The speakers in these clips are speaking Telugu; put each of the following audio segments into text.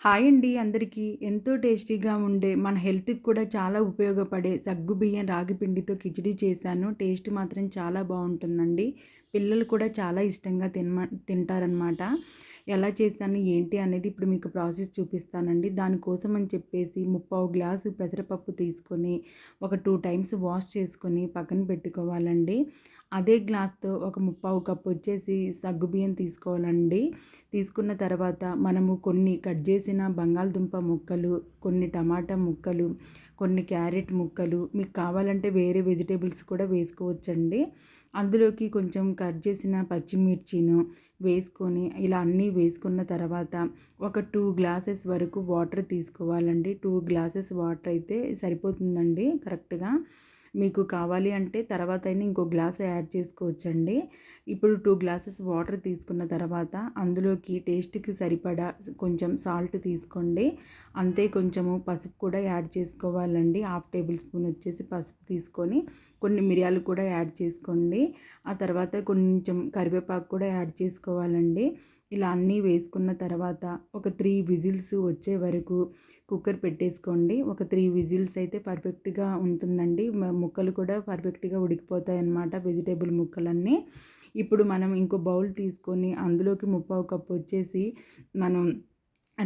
హాయ్ అండి అందరికీ. ఎంతో టేస్టీగా ఉండే మన హెల్త్కి కూడా చాలా ఉపయోగపడే సగ్గు బియ్యం రాగి పిండితో కిచిడి చేశాను. టేస్ట్ మాత్రం చాలా బాగుంటుందండి. పిల్లలు కూడా చాలా ఇష్టంగా తినమ తింటారనమాట ఎలా చేశాను ఏంటి అనేది ఇప్పుడు మీకు ప్రాసెస్ చూపిస్తానండి. దానికోసం అని చెప్పేసి ముప్పావు గ్లాసు పెసరపప్పు తీసుకొని ఒక టూ టైమ్స్ వాష్ చేసుకొని పక్కన పెట్టుకోవాలండి. అదే గ్లాస్తో ఒక ముప్పావు కప్పు వచ్చేసి సగ్గుబియ్యం తీసుకోవాలండి. తీసుకున్న తర్వాత మనము కొన్ని కట్ చేసిన బంగాళదుంప ముక్కలు కొన్ని టమాటా ముక్కలు కొన్ని క్యారెట్ ముక్కలు మీకు కావాలంటే వేరే వెజిటేబుల్స్ కూడా వేసుకోవచ్చండి. అందులోకి కొంచెం కట్ చేసిన పచ్చిమిర్చిను వేసుకొని ఇలా అన్నీ వేసుకున్న తర్వాత ఒక టూ గ్లాసెస్ వరకు వాటర్ తీసుకోవాలండి. టూ గ్లాసెస్ వాటర్ అయితే సరిపోతుందండి కరెక్ట్గా. మీకు కావాలి అంటే తర్వాత అయినా ఇంకో గ్లాస్ యాడ్ చేసుకోవచ్చండి. ఇప్పుడు టూ గ్లాసెస్ వాటర్ తీసుకున్న తర్వాత అందులోకి టేస్ట్కి సరిపడా కొంచెం సాల్ట్ తీసుకోండి. అంతే కొంచెము పసుపు కూడా యాడ్ చేసుకోవాలండి. హాఫ్ టేబుల్ స్పూన్ వచ్చేసి పసుపు తీసుకొని కొన్ని మిరియాలు కూడా యాడ్ చేసుకోండి. ఆ తర్వాత కొంచెం కరివేపాకు కూడా యాడ్ చేసుకోవాలండి. ఇలా అన్నీ వేసుకున్న తర్వాత ఒక త్రీ విజిల్స్ వచ్చే వరకు కుక్కర్ పెట్టేసుకోండి. ఒక త్రీ విజిల్స్ అయితే పర్ఫెక్ట్గా ఉంటుందండి. ముక్కలు కూడా పర్ఫెక్ట్గా ఉడికిపోతాయి అన్నమాట వెజిటేబుల్ ముక్కలన్నీ. ఇప్పుడు మనం ఇంకో బౌల్ తీసుకొని అందులోకి ముప్పావు కప్పు వచ్చేసి మనం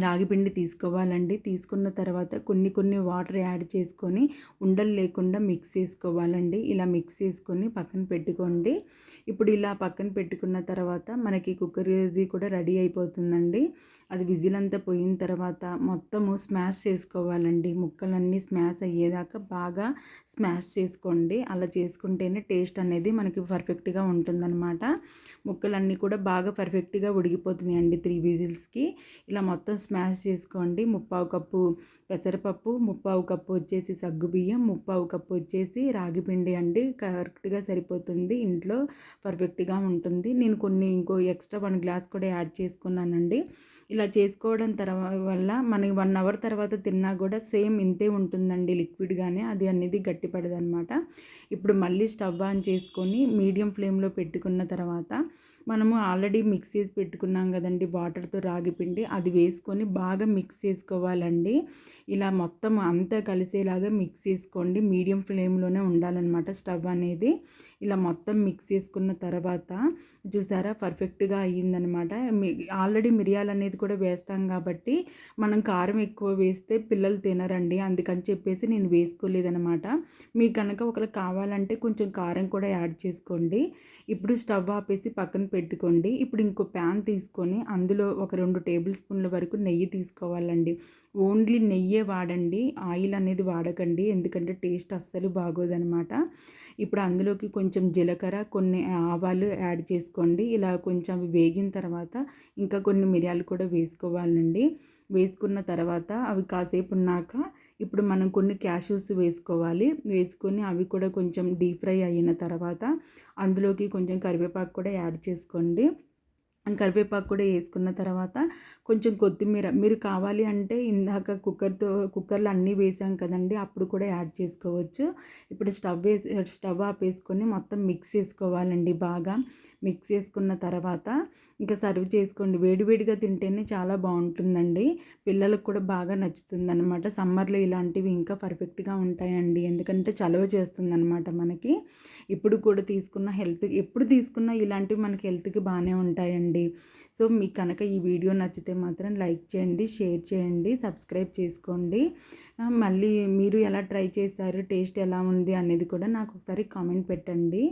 రాగిపిండి తీసుకోవాలండి. తీసుకున్న తర్వాత కొన్ని కొన్ని వాటర్ యాడ్ చేసుకొని ఉండలు లేకుండా మిక్స్ చేసుకోవాలండి. ఇలా మిక్స్ చేసుకొని పక్కన పెట్టుకోండి. ఇప్పుడు ఇలా పక్కన పెట్టుకున్న తర్వాత మనకి కుక్కర్ది కూడా రెడీ అయిపోతుందండి. అది విజిల్ అంతా పోయిన తర్వాత మొత్తము స్మాష్ చేసుకోవాలండి. ముక్కలన్నీ స్మాష్ అయ్యేదాకా బాగా స్మాష్ చేసుకోండి. అలా చేసుకుంటేనే టేస్ట్ అనేది మనకి పర్ఫెక్ట్గా ఉంటుందన్నమాట. ముక్కలన్నీ కూడా బాగా పర్ఫెక్ట్గా ఉడిగిపోతున్నాయండి త్రీ విజిల్స్కి. ఇలా మొత్తం స్మాష్ చేసుకోండి. ముప్పావు కప్పు పెసరపప్పు ముప్పావు కప్పు వచ్చేసి సగ్గుబియ్యం ముప్పావు కప్పు వచ్చేసి రాగి పిండి అండి. కరెక్ట్గా సరిపోతుంది. ఇంట్లో పర్ఫెక్ట్గా ఉంటుంది. నేను కొన్ని ఇంకో ఎక్స్ట్రా వన్ గ్లాస్ కూడా యాడ్ చేసుకున్నానండి. ఇలా చేసుకోవడం తర్వాత వల్ల మనకి వన్ అవర్ తర్వాత తిన్నా కూడా సేమ్ ఇంతే ఉంటుందండి లిక్విడ్గానే. అది అనేది గట్టిపడదనమాట. ఇప్పుడు మళ్ళీ స్టవ్ ఆన్ చేసుకొని మీడియం ఫ్లేమ్లో పెట్టుకున్న తర్వాత మనము ఆల్రెడీ మిక్స్ చేసి పెట్టుకున్నాం కదండి వాటర్తో రాగి పిండి. అది వేసుకొని బాగా మిక్స్ చేసుకోవాలండి. ఇలా మొత్తం అంతా కలిసేలాగా మిక్స్ చేసుకోండి. మీడియం ఫ్లేమ్లోనే ఉండాలన్నమాట స్టవ్ అనేది. ఇలా మొత్తం మిక్స్ చేసుకున్న తర్వాత చూసారా పర్ఫెక్ట్గా అయ్యిందనమాట ఆల్రెడీ మిరియాలు అనేది కూడా వేస్తాం కాబట్టి మనం కారం ఎక్కువ వేస్తే పిల్లలు తినరండి. అందుకని చెప్పేసి నేను వేసుకోలేదనమాట మీకు కనుక ఒకరు కావాలంటే కొంచెం కారం కూడా యాడ్ చేసుకోండి. ఇప్పుడు స్టవ్ ఆపేసి పక్కన పెట్టుకోండి. ఇప్పుడు ఇంకో ప్యాన్ తీసుకొని అందులో ఒక రెండు టేబుల్ స్పూన్ల వరకు నెయ్యి తీసుకోవాలండి. ఓన్లీ నెయ్యే వాడండి. ఆయిల్ అనేది వాడకండి. ఎందుకంటే టేస్ట్ అస్సలు బాగోదనమాట. ఇప్పుడు అందులోకి కొంచెం జీలకర్ర కొన్ని ఆవాలు యాడ్ చేసుకోండి. ఇలా కొంచెం అవి వేగిన తర్వాత ఇంకా కొన్ని మిరియాలు కూడా వేసుకోవాలండి. వేసుకున్న తర్వాత అవి కాసేపు ఉన్నాక ఇప్పుడు మనం కొన్ని క్యాషూస్ వేసుకోవాలి. వేసుకొని అవి కూడా కొంచెం డీప్ ఫ్రై అయిన తర్వాత అందులోకి కొంచెం కరివేపాకు కూడా యాడ్ చేసుకోండి. కరివేపాకు కూడా వేసుకున్న తర్వాత కొంచెం కొత్తిమీర మీరు కావాలి అంటే ఇందాక కుక్కర్తో కుక్కర్లో అన్నీ వేసాం కదండి అప్పుడు కూడా యాడ్ చేసుకోవచ్చు. ఇప్పుడు స్టవ్ వేసి స్టవ్ ఆపేసుకొని మొత్తం మిక్స్ చేసుకోవాలండి బాగా. మిక్స్ చేసుకున్న తర్వాత ఇంకా సర్వ్ చేసుకోండి. వేడివేడిగా తింటేనే చాలా బాగుంటుందండి. పిల్లలకు కూడా బాగా నచ్చుతుంది అనమాట సమ్మర్లో ఇలాంటివి ఇంకా పర్ఫెక్ట్గా ఉంటాయండి. ఎందుకంటే చలవ చేస్తుందన్నమాట మనకి. ఇప్పుడు కూడా తీసుకున్న హెల్త్ ఎప్పుడు తీసుకున్న ఇలాంటివి మనకి హెల్త్కి బాగానే ఉంటాయండి. సో మీకు కనుక ఈ వీడియో నచ్చితే మాత్రం లైక్ చేయండి షేర్ చేయండి సబ్స్క్రైబ్ చేసుకోండి. మళ్ళీ మీరు ఎలా ట్రై చేశారు టేస్ట్ ఎలా ఉంది అనేది కూడా నాకు ఒకసారి కామెంట్ పెట్టండి.